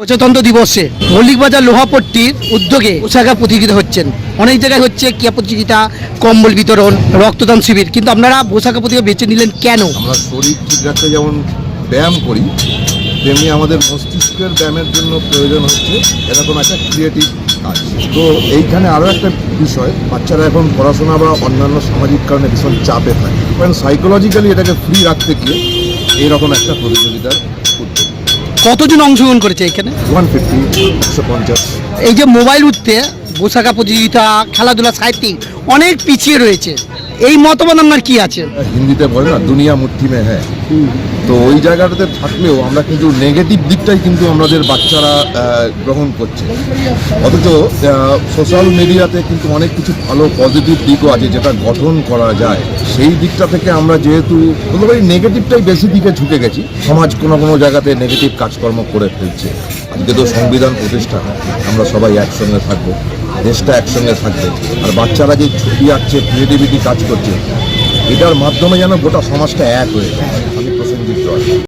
প্রজাতন্ত্র দিবসে মল্লিকবাজার লোহাপট্টির উদ্যোগে পোশাকা প্রতিযোগিতা হচ্ছেন। অনেক জায়গায় হচ্ছে ক্রিয়া প্রতিযোগিতা, কম্বল বিতরণ, রক্তদান শিবির। কিন্তু আপনারা পোশাকা প্রতিযোগিতা বেছে নিলেন কেন? আমরা শরীর ঠিক রাখতে যেমন ব্যায়াম করি, তেমনি আমাদের মস্তিষ্কের ব্যায়ামের জন্য প্রয়োজন হচ্ছে এরকম একটা ক্রিয়েটিভ কাজ। তো এইখানে আরও একটা বিষয়, বাচ্চারা এখন পড়াশোনা বা অন্যান্য সামাজিক কারণে ভীষণ চাপে থাকে। কারণ সাইকোলজিক্যালি এটাকে ফ্রি রাখতে গিয়ে এইরকম একটা প্রতিযোগিতার উদ্যোগ কতজন অংশগ্রহণ করেছে এখানে? ওয়ান ফিফটি একশো পঞ্চাশ। এই যে মোবাইল উঠতে পোশাকা প্রতিযোগিতা খেলাধুলা সাহিত্যিক অনেক পিছিয়ে রয়েছে। এই মতবাদ আপনার কি আছে? হিন্দিতে বলে না দুনিয়া মুঠি মে হ্যাঁ তো ওই জায়গাটাতে থাকলেও আমরা কিন্তু নেগেটিভ দিকটাই কিন্তু আমাদের বাচ্চারা গ্রহণ করছে। অথচ সোশ্যাল মিডিয়াতে কিন্তু অনেক কিছু ভালো পজিটিভ দিকও আছে যেটা গঠন করা যায়। সেই দিকটা থেকে আমরা যেহেতু বলতে পারি নেগেটিভটাই বেশি দিকে ঝুঁকে গেছি। সমাজ কোনো কোনো জায়গাতে নেগেটিভ কাজকর্ম করে ফেলছে। আজকে তো সংবিধান প্রতিষ্ঠা, আমরা সবাই একসঙ্গে থাকব, দেশটা একসঙ্গে থাকবে। আর বাচ্চারা যে ছবি আঁকছে ক্রিয়েটিভিটি কাজ করছে, এটার মাধ্যমে যেন গোটা সমাজটা এক হয়ে যায়। episódio.